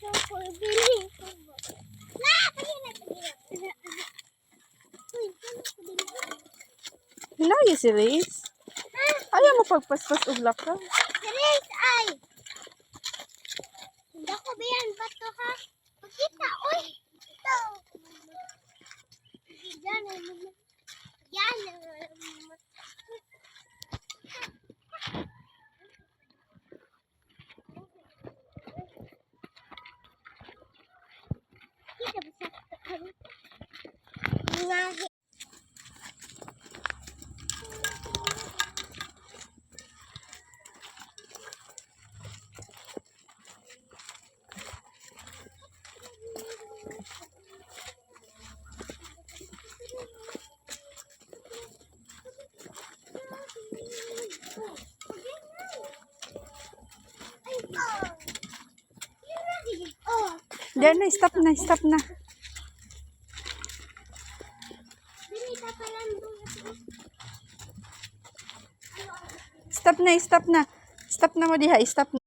Ito po, bili ko po. La! Kaya na pagkira. Uy, ko bili ko? Hinagi si Riz. Ayaw mo pagpaspas og laka. Grace, ay! Hindi ko ba yan? Ba't to ha? Pakita, uy! Ito! Yan, yan. Diyan na, stop na, stop na. Stop na, stop na. Stop na mo diha, stop na.